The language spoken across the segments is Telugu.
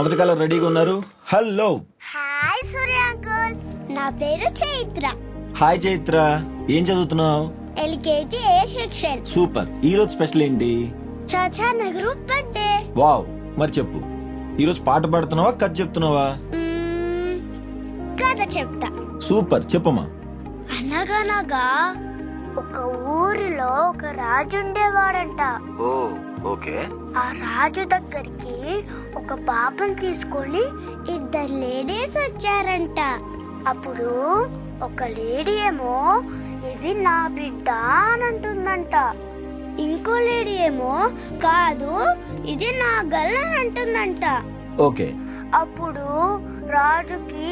మొదటి కాలం రెడీగా ఉన్నారు. హలో. Hi Surya uncle. నా పేరు చైత్ర. హాయ్ చైత్ర. ఏం చదువుతున్నావు? LKG A section. సూపర్. ఈ రోజు స్పెషల్ ఏంటి? చాచా నగరు బర్త్డే. వావ్. మరి చెప్పు. ఈ రోజు పాట పాడుతున్నావా కథ చెప్తున్నావా? మ్మ్, కథ చెప్తా. సూపర్. చెప్పమ్మా. అనగనగా ఒక ఊరిలో ఒక రాజు ఉండేవాడంట. ఓ. ఓకే. ఆ రాజు దగ్గరికి ఒక పాపను తీసుకొని ఇద్దరు లేడీస్ వచ్చారంట. అప్పుడు ఒక లేడీ ఏమో ఇది నా బిడ్డ అని అంటుందంట. ఇంకో లేడీ ఏమో కాదు ఇది నా గల్ అని అంటుందంట. ఓకే. అప్పుడు రాజుకి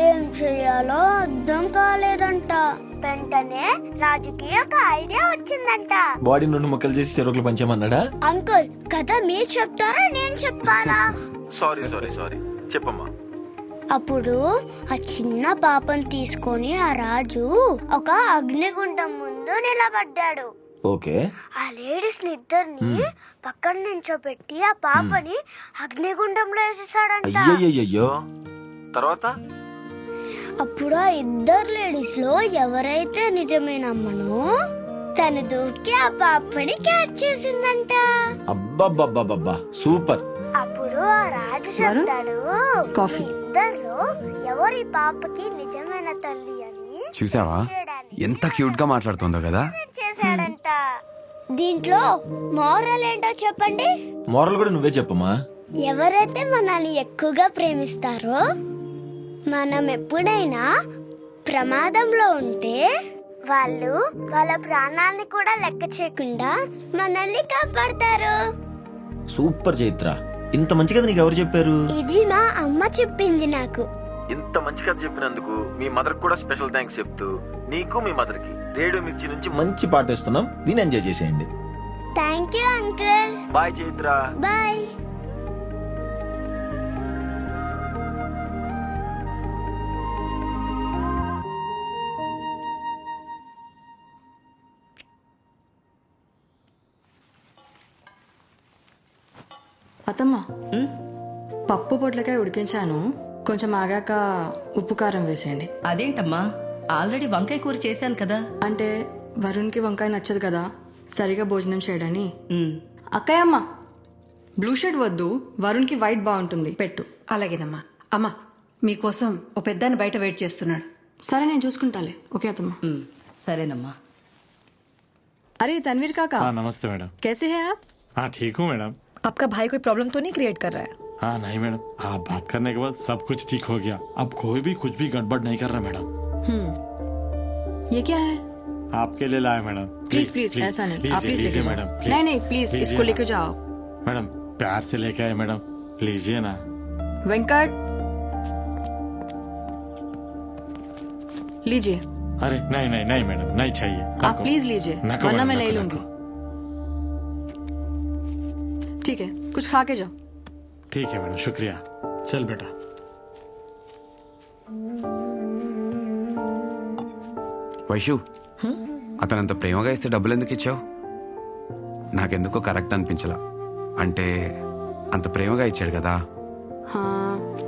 ఏం చేయాలో అర్థం కాలేదంట. వెంటనే రాజుకి ఒక ఐడియా వచ్చిందంట. బాడీ నుండి ముక్కలు చేసి చెరుకులు పంచామన్నాడా అంకుల్ కథ మీరు చెప్తారా నేను చెప్పాలా? సారీ సారీ సారీ చెప్పమ్మా. అప్పుడు ఆ చిన్న పాపను తీసుకొని ఆ రాజు ఒక అగ్నిగుండం ముందు నిలబడ్డాడు. ఓకే. ఆ లేడీస్ ఇద్దరిని పక్కన నించోబెట్టి ఆ పాపని అగ్నిగుండంలో వేసేసాడంట అయ్యయ్యో తర్వాత? అప్పుడు ఆ ఇద్దరు లేడీస్లో ఎవరైతే నిజమైన అమ్మనో తను దూకి ఆ పాపని క్యాచ్ చేసిందంట. అబ్బబ్బబ్బబ్బబ్బా సూపర్. అప్పుడు ఆ రాజు చెప్తాడు కాఫీ. "ఈ ఇద్దరిలో ఎవరి పాపకి నిజమైన తల్లి అని చూసావా? ఎంత క్యూట్గా మాట్లాడుతుందో కదా. చేశాడంట. దీంట్లో మోరల్ ఏంటో చెప్పండి. మోరల్ కూడా నువ్వే చెప్పమ్మా. ఎవరైతే మనల్ని ఎక్కువగా ప్రేమిస్తారో మనం ఎప్పుడైనా ప్రమాదంలో ఉంటే వాళ్ళు వాళ్ళ ప్రాణాలని కూడా లెక్క చేయకుండా మనల్ని కాపాడతారు. సూపర్ చైత్ర. ఇంత మంచి కథ నీకు ఎవరు చెప్పారు? ఇది మా అమ్మ చెప్పింది నాకు. ఇంత మంచి కథ చెప్పినందుకు మీ మదర్ కూడా స్పెషల్ థ్యాంక్స్ చెప్తూ నీకు మీ మదర్కి రేడియో మిర్చి నుంచి మంచి పాట ఇస్తున్నాం విని ఎంజాయ్ చేసేయండి. Thank you uncle bye Chaitra. Bye అత్తమ్మ పప్పు పొట్లకాయ ఉడికించాను కొంచెం ఆగాక ఉప్పు కారం వేసేయండి అదేంటమ్మా ఆల్రెడీ వంకాయ కూర చేశాను కదా అంటే వరుణ్కి వంకాయ నచ్చదు కదా సరిగా భోజనం చేయడని ఉమ్. అక్కయ్యమ్మ బ్లూ షర్ట్ వద్దు వరుణ్కి వైట్ బాగుంటుంది పెట్టు అలాగేనమ్మా అమ్మా మీకోసం ఓ పెద్దాన్ని బయట వెయిట్ చేస్తున్నాడు సరే నేను చూసుకుంటాలే ఓకే అత్తమ్మ ఉమ్. సరేనమ్మా अरे तनवीर काका हाँ नमस्ते मैडम कैसे हैं आप हाँ ठीक हूँ मैडम आपका भाई कोई प्रॉब्लम तो नहीं क्रिएट कर रहा है? हाँ नहीं मैडम। आप बात करने के बाद सब कुछ ठीक हो गया। अब कोई भी कुछ भी गड़बड़ नहीं कर रहा मैडम। ये क्या है? आपके लिए लाया मैडम। प्लीज़ प्लीज़ ऐसा नहीं। आप प्लीज़ लीजिए मैडम। नहीं नहीं प्लीज़ इसको लेके जाओ। मैडम प्यार से लेके आए मैडम। लीजिए ना। वेंकट! लीजिए। अरे नहीं नहीं नहीं मैडम नहीं चाहिए। आप प्लीज़ लीजिए वरना मैं नहीं लूँगी। ठीक है कुछ खा के जाओ ठीक है मैडम शुक्रिया चल बेटा వైషు అతనంత ప్రేమగా ఇస్తే డబ్బులు ఎందుకు ఇచ్చావు నాకెందుకో కరెక్ట్ అనిపించలా అంటే అంత ప్రేమగా ఇచ్చాడు కదా హా,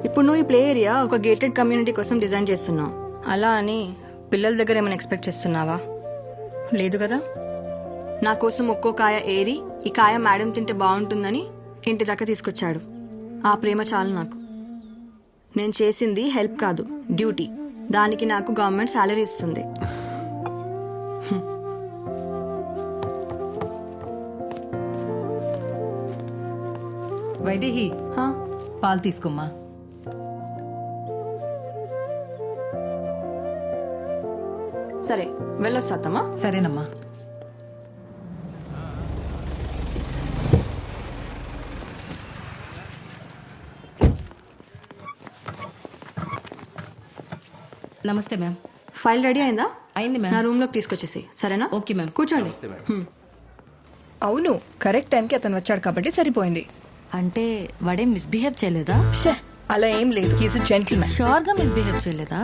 ఇప్పుడు నువ్వు ఈ ప్లే ఏరియా ఒక గేటెడ్ కమ్యూనిటీ కోసం డిజైన్ చేస్తున్నావు అలా అని పిల్లల దగ్గర ఏమైనా ఎక్స్పెక్ట్ చేస్తున్నావా లేదు కదా నా కోసం ఒక్కో కాయ ఏరి ఈ కాయ మేడం తింటే బాగుంటుందని ఇంటి దాకా తీసుకొచ్చాడు. ఆ ప్రేమ చాలు నాకు. నేను చేసింది హెల్ప్ కాదు డ్యూటీ. దానికి నాకు గవర్నమెంట్ శాలరీ ఇస్తుంది. వైదేహి పాలు తీసుకోమ్మా. సరే వెళ్ళొస్తామా సరేనమ్మా. నమస్తే మ్యామ్ ఫైల్ రెడీ అయిందా? అయింది నా మ్యామ్ రూమ్లోకి తీసుకొచ్చేసి. సరేనా? ఓకే మ్యామ్ కూర్చోండి. అవును కరెక్ట్ టైంకి అతను వచ్చాడు కాబట్టి సరిపోయింది. అంటే వాడేం మిస్బిహేవ్ చేయలేదా? షే అలా ఏం లేదు. హీస్ జెంటిల్ మ్యాన్ షూర్గా మిస్బిహేవ్ చేయలేదా?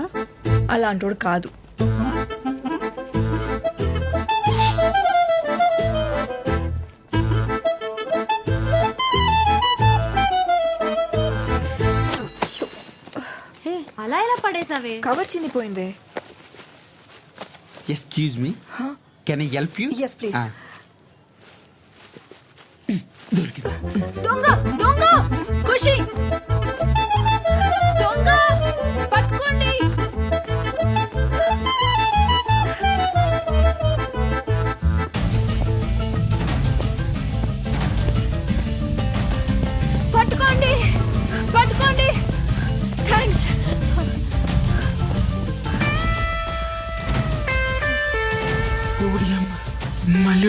అలాంటోడు కాదు. పడేసావే cover చినిపోయిందే. Excuse me can I help you yes please దొరికింది. దొంగ!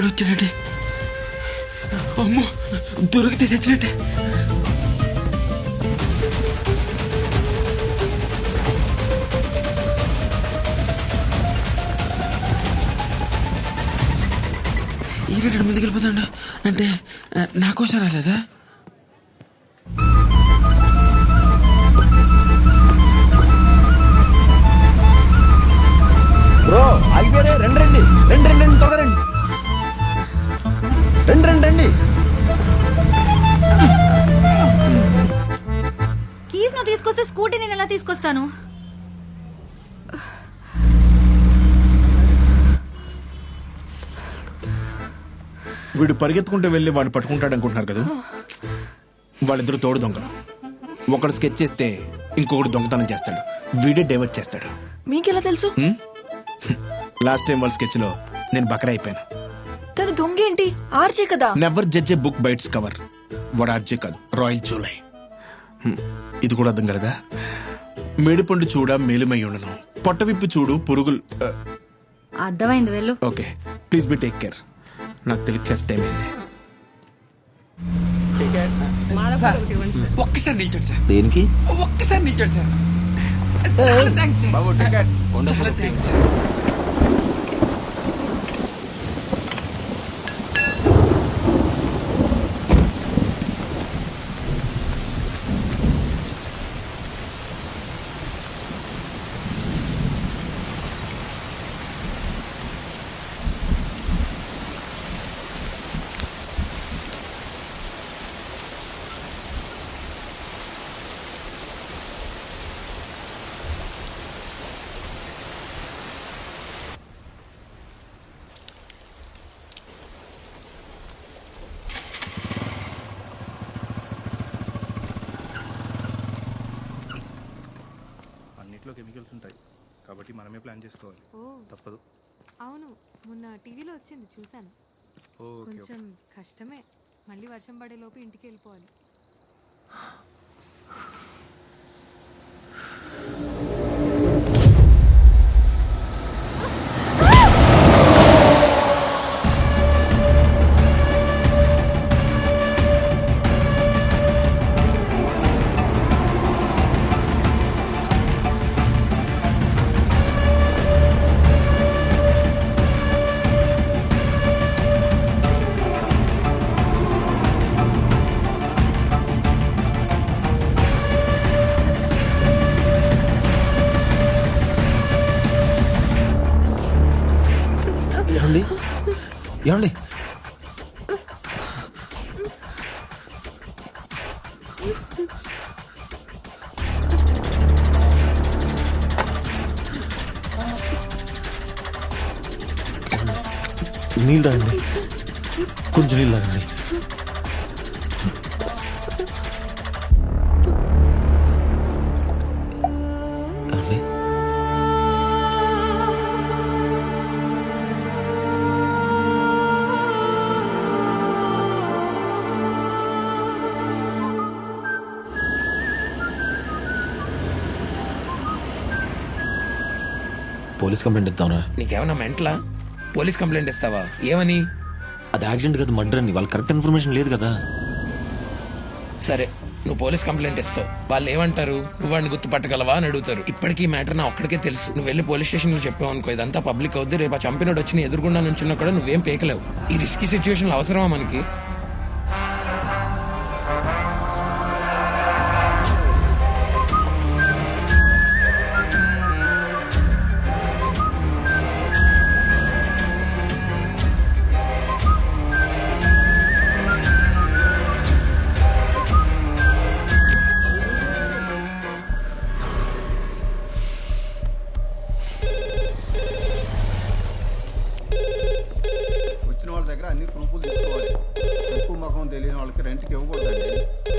మళ్ళీ వచ్చినట్టే అమ్మో దొరికితే చచ్చినట్టే ఈరెడ్డి ముందుకు వెళ్ళిపోతాడు అంటే నా కోసం రాలేదా? బ్రో ఆగిపోయారే. రండి రండి రండి. కీస్ నువ్వు తీసుకొస్తే స్కూటీ నేను ఎలా తీసుకొస్తాను? వీడు పరిగెత్తుకుంటూ వెళ్ళి వాడిని పట్టుకుంటాడు అనుకుంటున్నారు కదా? వాళ్ళిద్దరు తోడు దొంగలు. ఒకడు స్కెచ్ చేస్తే ఇంకొకడు దొంగతనం చేస్తాడు. వీడే డైవర్ట్ చేస్తాడు. మీకెలా తెలుసు? లాస్ట్ టైం వాళ్ళ స్కెచ్లో నేను బకరా అయిపోయాను. తను దొంగ ఏంటి ఆర్జే కదా. Never judge a book by its cover వాడు ఆర్జే కాదు. రాయల్ జూలై హ్మ్, ఇది కూడా అర్థం కలదా? మేడిపండు చూడ మేలుమై ఉండను. పొట్ట విప్పి చూడు పురుగులు అర్థమైంది వెళ్ళు. Okay. Please be take care నాకు తెలియదు క్లాస్ టైం అయింది. ఒక్కసారి నిల్చోండి సార్. దేనికి? ఒక్కసారి నిల్చోండి సార్. చాలా థ్యాంక్స్ సార్. చాలా థ్యాంక్స్ సార్. కెమికల్స్ ఉంటాయి. కాబట్టి మనమే ప్లాన్ చేసుకోవాలి. తప్పదు. అవును. మొన్న టీవీలో వచ్చింది చూశాను. కొంచెం కష్టమే. మళ్ళీ వర్షం పడేలోపు ఇంటికి వెళ్ళిపోవాలి. ఏమండి? నీళ్ళు తాగండి. కొంచెం నీళ్ళు తాగండి. పోలీస్ కంప్లైంట్ ఇద్దాంరా. నీకేమన్నా మెంటలా? పోలీస్ కంప్లైంట్ ఇస్తావా? ఏమని? అది యాక్సిడెంట్ కదా మర్డర్ అని. వాళ్ళకి కరెక్ట్ ఇన్ఫర్మేషన్ లేదు కదా. సరే నువ్వు పోలీస్ కంప్లైంట్ ఇస్తావు. వాళ్ళు ఏమంటారు? నువ్వు వాడిని గుర్తుపట్టగలవా అని అడుగుతారు. ఇప్పటికీ మ్యాటర్ నా ఒక్కడికే తెలుసు. నువ్వు వెళ్ళి పోలీస్ స్టేషన్లో చెప్పావు అనుకో ఇదంతా పబ్లిక్ అవుద్ది. రేపు ఆ చంపినోడు వచ్చి ఎదురుగుండా నుంచున్నా కూడా నువ్వేం పేకలేవు. ఈ రిస్కీ సిచ్యువేషన్ అవసరమా మనకి? వాళ్ళకి రెంట్కి ఇవ్వకూడదండి.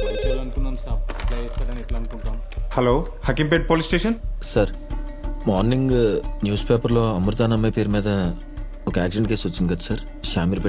మంచి వాళ్ళు అనుకున్నాం ఇట్లా చేస్తాడని ఎట్లా అనుకుంటాం? Hello Hakimpet police station? Sir morning news పేపర్లో అమృతాన్ అమ్మాయి పేరు మీద ఒక యాక్సిడెంట్ కేసు వచ్చింది కదా సార్? షామీర్పేట